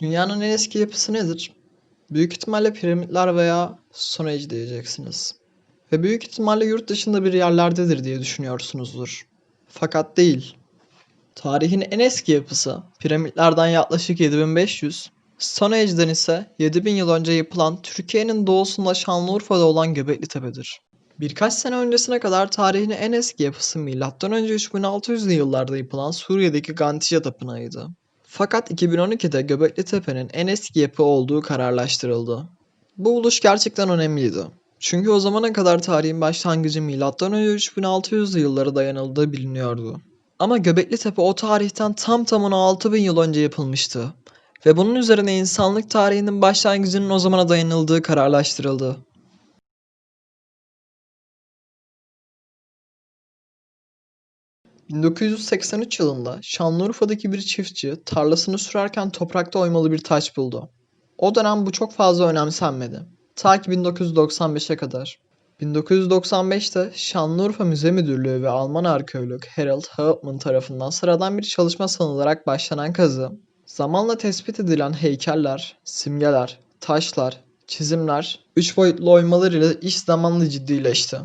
Dünyanın en eski yapısı nedir? Büyük ihtimalle piramitler veya Stonehenge diyeceksiniz. Ve büyük ihtimalle yurt dışında bir yerlerdedir diye düşünüyorsunuzdur. Fakat değil. Tarihin en eski yapısı piramitlerden yaklaşık 7500, Stonehenge'den ise 7000 yıl önce yapılan Türkiye'nin doğusunda Şanlıurfa'da olan Göbekli Tepe'dir. Birkaç sene öncesine kadar tarihin en eski yapısı M.Ö. 3600'lü yıllarda yapılan Suriye'deki Gantija Tapınağı'ydı. Fakat 2012'de Göbekli Tepe'nin en eski yapı olduğu kararlaştırıldı. Bu buluş gerçekten önemliydi. Çünkü o zamana kadar tarihin başlangıcı M.Ö. 3600'lü yıllara dayanıldığı biliniyordu. Ama Göbekli Tepe o tarihten tam tamına 6000 yıl önce yapılmıştı. Ve bunun üzerine insanlık tarihinin başlangıcının o zamana dayanıldığı kararlaştırıldı. ...1983 yılında Şanlıurfa'daki bir çiftçi tarlasını sürerken toprakta oymalı bir taş buldu. O dönem bu çok fazla önemsenmedi. Ta ki 1995'e kadar. 1995'te Şanlıurfa Müze Müdürlüğü ve Alman arkeolog Harald Hauptmann tarafından sıradan bir çalışma sanılarak başlanan kazı, zamanla tespit edilen heykeller, simgeler, taşlar, çizimler, üç boyutlu oymalar ile iş zamanla ciddileşti.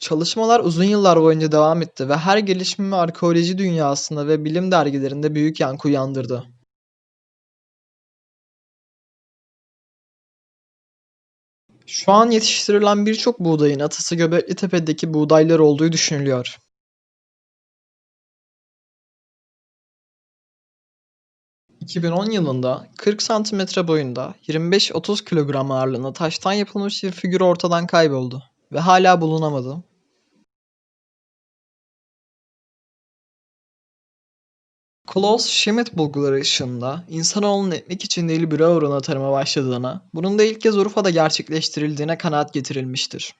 Çalışmalar uzun yıllar boyunca devam etti ve her gelişimi arkeoloji dünyasında ve bilim dergilerinde büyük yankı uyandırdı. Şu an yetiştirilen birçok buğdayın atası Göbekli Tepe'deki buğdaylar olduğu düşünülüyor. ...2010 yılında 40 santimetre boyunda 25-30 kilogram ağırlığında taştan yapılmış bir figür ortadan kayboldu ve hala bulunamadı. Klaus Schmidt bulguları ışığında insanoğlunun ekmek için değil bira uğruna tarıma başladığına, bunun da ilk kez Urfa'da gerçekleştirildiğine kanaat getirilmiştir.